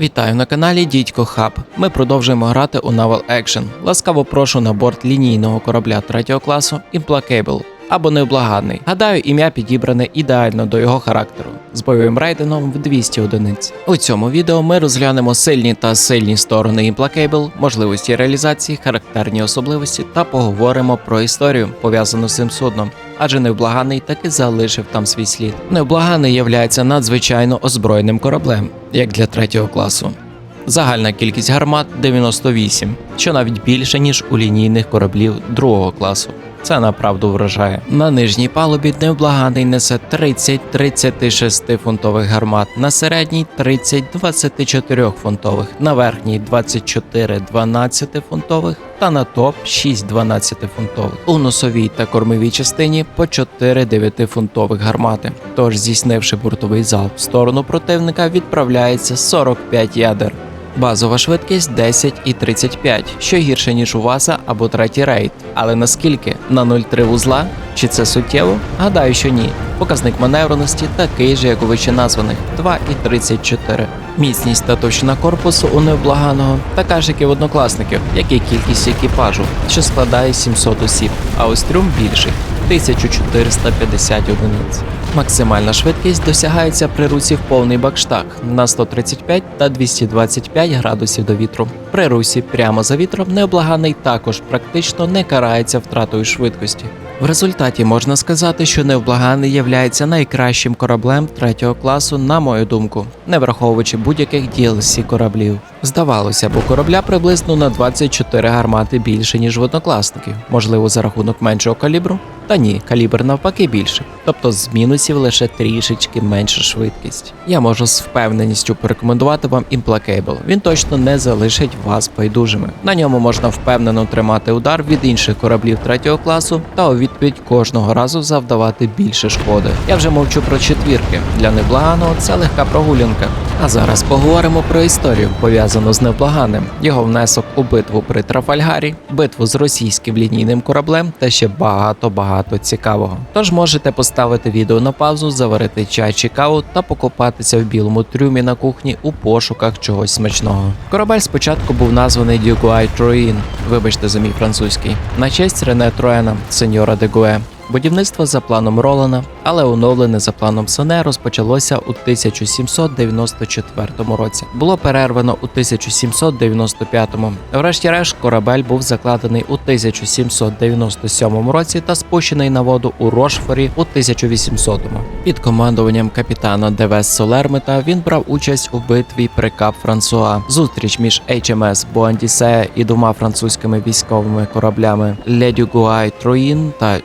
Вітаю на каналі Дідько Хаб. Ми продовжуємо грати у Naval Action. Ласкаво прошу на борт лінійного корабля третього класу Implacable або Невблаганний. Гадаю, ім'я підібране ідеально до його характеру з бойовим рейдингом в 200 одиниць. У цьому відео ми розглянемо сильні та сильні сторони Implacable, можливості реалізації, характерні особливості та поговоримо про історію, пов'язану з цим судном. Адже невблаганий таки залишив там свій слід. Невблаганий являється надзвичайно озброєним кораблем, як для третього класу. Загальна кількість гармат 98, що навіть більше ніж у лінійних кораблів другого класу. Це направду вражає. На нижній палубі невблаганий несе 30 36 фунтових гармат, на середній 30 24 фунтових, на верхній 24 12 фунтових та на топ 6 12 фунтових. У носовій та кормовій частині по 4 9 фунтових гармати. Тож, здійснивши бортовий залп в сторону противника, відправляється 45 ядер. Базова швидкість 10 і 35, що гірше ніж у Васа або третій рейд. Але наскільки? На 0,3 вузла? Чи це суттєво? Гадаю, що ні. Показник маневреності такий же, як у вище названих 2,34. Міцність та товщина корпусу у невблаганого така ж, як і в однокласників, як і кількість екіпажу, що складає 700 осіб, а ось трюм більший 1450 одиниць. Максимальна швидкість досягається при русі в повний бакштаг на 135 та 225 градусів до вітру. При русі прямо за вітром необлаганий також практично не карається втратою швидкості. В результаті можна сказати, що невблаганий являється найкращим кораблем третього класу, на мою думку, не враховуючи будь-яких DLC кораблів. Здавалося б, у корабля приблизно на 24 гармати більше, ніж в однокласників, можливо, за рахунок меншого калібру. Та ні, калібр навпаки більший, тобто з мінусів лише трішечки менша швидкість. Я можу з впевненістю порекомендувати вам Implacable. Він точно не залишить вас байдужими. На ньому можна впевнено тримати удар від інших кораблів третього класу та у відповідь кожного разу завдавати більше шкоди. Я вже мовчу про четвірки. Для неблаганого це легка прогулянка. А зараз поговоримо про історію, пов'язану з неблаганим, його внесок у битву при Трафальгарі, битву з російським лінійним кораблем та ще багато багато цікавого. Тож можете поставити відео на паузу, заварити чай чи каву та покопатися в білому трюмі на кухні у пошуках чогось смачного. Корабель спочатку був названий Дюгуай Троїн, вибачте за мій французький, на честь Рене Троена, сеньора де Гуе. Будівництво за планом Ролана, але оновлене за планом Соне розпочалося у 1794 році. Було перервано у 1795. Врешті-решт корабель був закладений у 1797 році та спущений на воду у Рошфорі у 1800. Під командуванням капітана Девес Солермета він брав участь у битві при Кап Франсуа. Зустріч між HMS Боандісе і двома французькими військовими кораблями Ледю Гуай Троїн та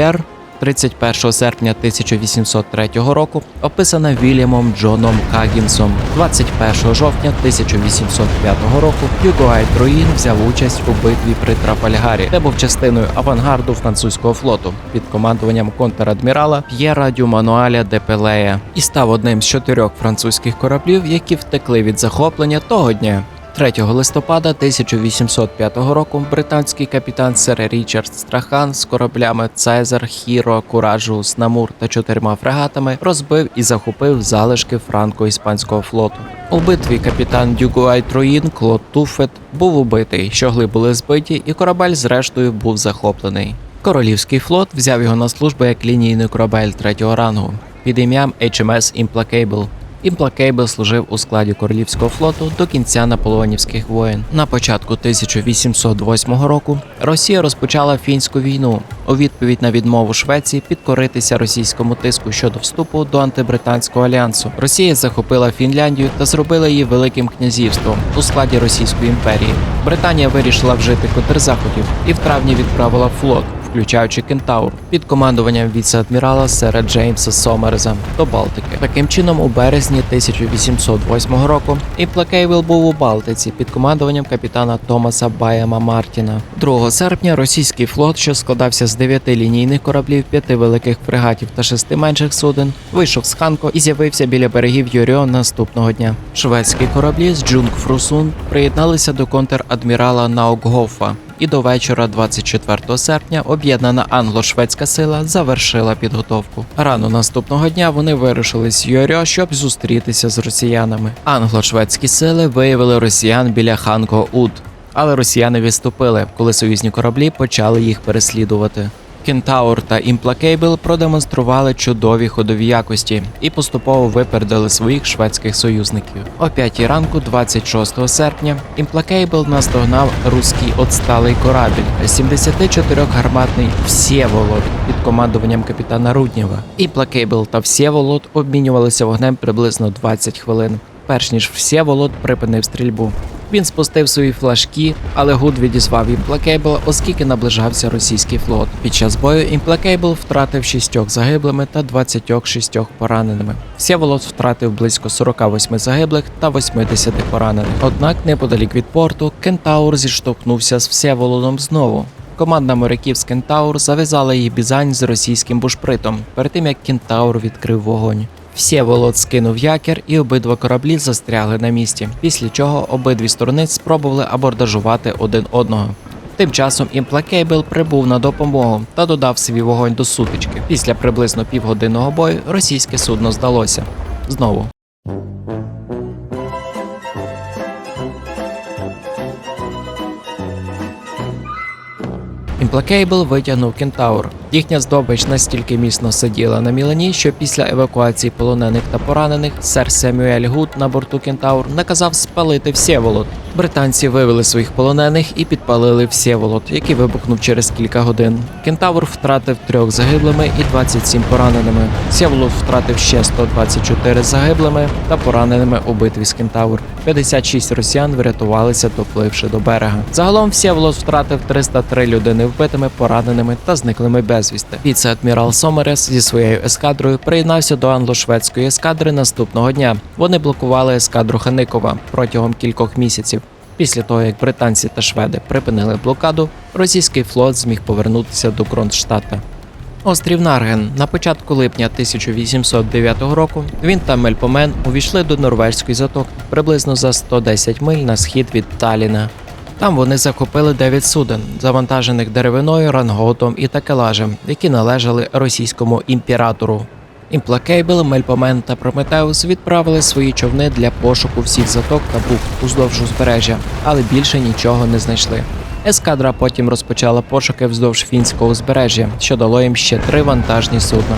Джурієр 31 серпня 1803 року описана Вільямом Джоном Кагінсом. 21 жовтня 1805 року Югуай Троїн взяв участь у битві при Трафальгарі, де був частиною авангарду французького флоту під командуванням контрадмірала П'єра Дюмануаля де Пелея і став одним з чотирьох французьких кораблів, які втекли від захоплення того дня. 3 листопада 1805 року британський капітан сер Річард Страхан з кораблями Цезар, Хіро, Куражу, Снамур та чотирма фрегатами розбив і захопив залишки франко-іспанського флоту. У битві капітан Дюгуай Троїн Клод Туфет був убитий, щогли були збиті, і корабель зрештою був захоплений. Королівський флот взяв його на службу як лінійний корабель третього рангу під ім'ям HMS Implacable. Implacable служив у складі королівського флоту до кінця наполеонівських воєн. На початку 1808 року Росія розпочала фінську війну у відповідь на відмову Швеції підкоритися російському тиску щодо вступу до антибританського альянсу. Росія захопила Фінляндію та зробила її великим князівством у складі Російської імперії. Британія вирішила вжити контрзаходів і в травні відправила флот включаючи Кентаур, під командуванням віце-адмірала сера Джеймса Сомерза до Балтики. Таким чином, у березні 1808 року Імплакейвел був у Балтиці під командуванням капітана Томаса Баяма Мартіна. 2 серпня російський флот, що складався з дев'яти лінійних кораблів, п'яти великих фрегатів та шести менших суден, вийшов з Ханко і з'явився біля берегів Йоріо наступного дня. Шведські кораблі з Джунг Фрусун приєдналися до контр-адмірала Наукгофа і до вечора 24 серпня об'єднана англо-шведська сила завершила підготовку. Рано наступного дня вони вирушили з Йорьо, щоб зустрітися з росіянами. Англо-шведські сили виявили росіян біля Ханко-Уд, але росіяни відступили, коли союзні кораблі почали їх переслідувати. Кентаур та Implacable продемонстрували чудові ходові якості і поступово випередили своїх шведських союзників. О 5 ранку, 26 серпня, Implacable наздогнав руський отсталий корабель 74-гарматний Всєволод під командуванням капітана Руднєва. Implacable та Всєволод обмінювалися вогнем приблизно 20 хвилин, перш ніж Всєволод припинив стрільбу. Він спустив свої флажки, але Гуд відізвав Implacable, оскільки наближався російський флот. Під час бою Implacable втратив шістьох загиблими та 26 пораненими. Всеволод втратив близько 48 загиблих та 80 поранених. Однак, неподалік від порту, Кентаур зіштовхнувся з Всеволодом знову. Команда моряків з Кентаур зав'язала їх бізань з російським бушпритом перед тим як Кентаур відкрив вогонь. Всєволод скинув якір, і обидва кораблі застрягли на місці. Після чого обидві сторони спробували абордажувати один одного. Тим часом Implacable прибув на допомогу та додав свій вогонь до сутички. Після приблизно півгодинного бою російське судно здалося. Знову. Implacable витягнув Кентаур. Їхня здобич настільки міцно сиділа на мілені, що після евакуації полонених та поранених сер Семюель Гуд на борту Кентаур наказав спалити Всєволод. Британці вивели своїх полонених і підпалили Всєволод, який вибухнув через кілька годин. Кентаур втратив трьох загиблими і 27 пораненими. Всєволод втратив ще 124 загиблими та пораненими у битві з Кентаур. 56 росіян врятувалися, допливши до берега. Загалом Всєволод втратив 303 людини вбитими, пораненими та зниклими безвісти. Віце-адмірал Сомерес зі своєю ескадрою приєднався до англо-шведської ескадри наступного дня. Вони блокували ескадру Ханикова протягом кількох місяців. Після того, як британці та шведи припинили блокаду, російський флот зміг повернутися до Кронштадта. Острів Нарген на початку липня 1809 року він та Мельпомен увійшли до норвезької затоки приблизно за 110 миль на схід від Таліна. Там вони захопили 9 суден, завантажених деревиною, ранготом і такелажем, які належали російському імператору. Імплакейбл, Мельпомен та Прометеус відправили свої човни для пошуку всіх заток та бухт уздовж узбережжя, але більше нічого не знайшли. Ескадра потім розпочала пошуки вздовж фінського узбережжя, що дало їм ще три вантажні судна.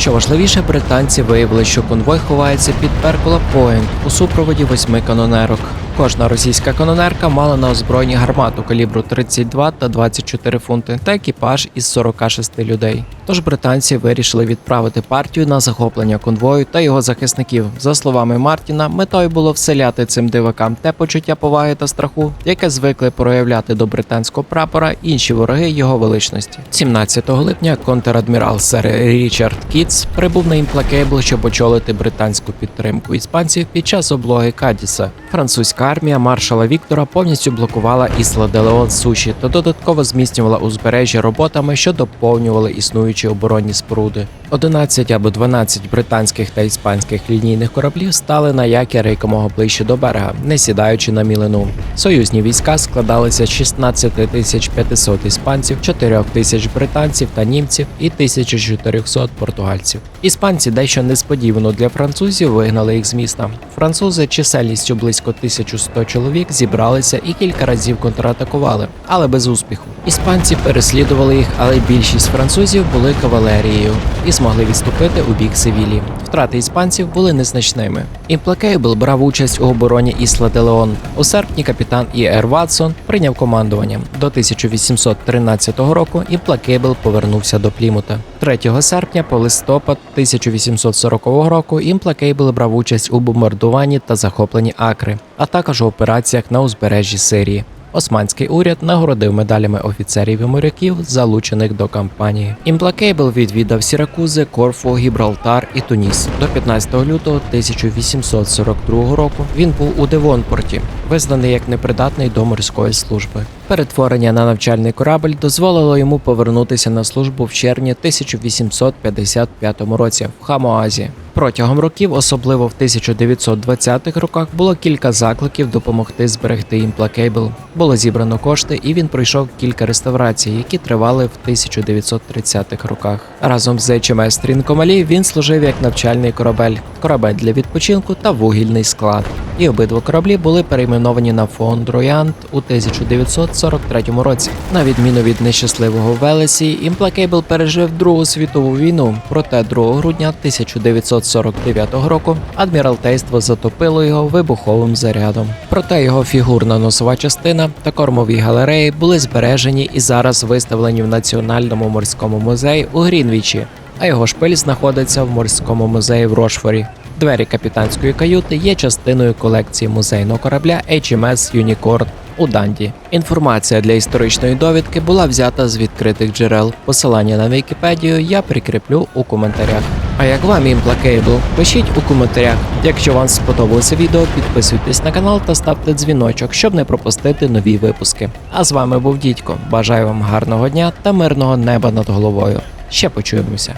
Що важливіше, британці виявили, що конвой ховається під Перкула Пойнт у супроводі восьми канонерок. Кожна російська канонерка мала на озброєнні гармату калібру 32 та 24 фунти та екіпаж із 46 людей. Тож британці вирішили відправити партію на захоплення конвою та його захисників. За словами Мартіна, метою було вселяти цим дивакам те почуття поваги та страху, яке звикли проявляти до британського прапора інші вороги його величності. 17 липня контр-адмірал сер Річард Кітс прибув на Імплакейбл, щоб очолити британську підтримку іспанців під час облоги Кадіса. Французька армія маршала Віктора повністю блокувала Ісла де Леон суші та додатково зміцнювала узбережжя роботами, що доповнювали існуючі оборонні споруди. 11 або 12 британських та іспанських лінійних кораблів стали на якір якомога ближче до берега, не сідаючи на мілину. Союзні війська складалися з 16 тисяч 500 іспанців, 4 тисяч британців та німців і 1400 португальців. Іспанці дещо несподівано для французів вигнали їх з міста. Французи чисельністю близько 1100 чоловік зібралися і кілька разів контратакували, але без успіху. Іспанці переслідували їх, але більшість французів були кавалерією і змогли відступити у бік Севілі. Втрати іспанців були незначними. Імплакейбл брав участь у обороні Ісла де Леон. У серпні капітан І.Р. Ватсон прийняв командування. До 1813 року Імплакейбл повернувся до Плімута. 3 серпня по листопад 1840 року Імплакейбл брав участь у бомбардуванні та захопленні Акри, а також у операціях на узбережжі Сирії. Османський уряд нагородив медалями офіцерів і моряків, залучених до кампанії. Імплакейбл відвідав Сіракузи, Корфу, Гібралтар і Туніс. До 15 лютого 1842 року він був у Девонпорті, визнаний як непридатний до морської служби. Перетворення на навчальний корабль дозволило йому повернутися на службу в червні 1855 році в Хамоазі. Протягом років, особливо в 1920-х роках, було кілька закликів допомогти зберегти імплакейбл. Було зібрано кошти, і він пройшов кілька реставрацій, які тривали в 1930-х роках. Разом з HMS Трінкомалі він служив як навчальний корабель, корабель для відпочинку та вугільний склад. І обидва кораблі були перейменовані на фонд Роянд у 1943 році. На відміну від нещасливого Велесі, Implacable пережив Другу світову війну. Проте 2 грудня 1949 року адміралтейство затопило його вибуховим зарядом. Проте його фігурна носова частина та кормові галереї були збережені і зараз виставлені в Національному морському музеї у Грінвічі, а його шпиль знаходиться в морському музеї в Рошфорі. Двері капітанської каюти є частиною колекції музейного корабля HMS Unicorn у Данді. Інформація для історичної довідки була взята з відкритих джерел. Посилання на Вікіпедію я прикріплю у коментарях. А як вам Implacable? Пишіть у коментарях. Якщо вам сподобалося відео, підписуйтесь на канал та ставте дзвіночок, щоб не пропустити нові випуски. А з вами був Дідько. Бажаю вам гарного дня та мирного неба над головою. Ще почуємося.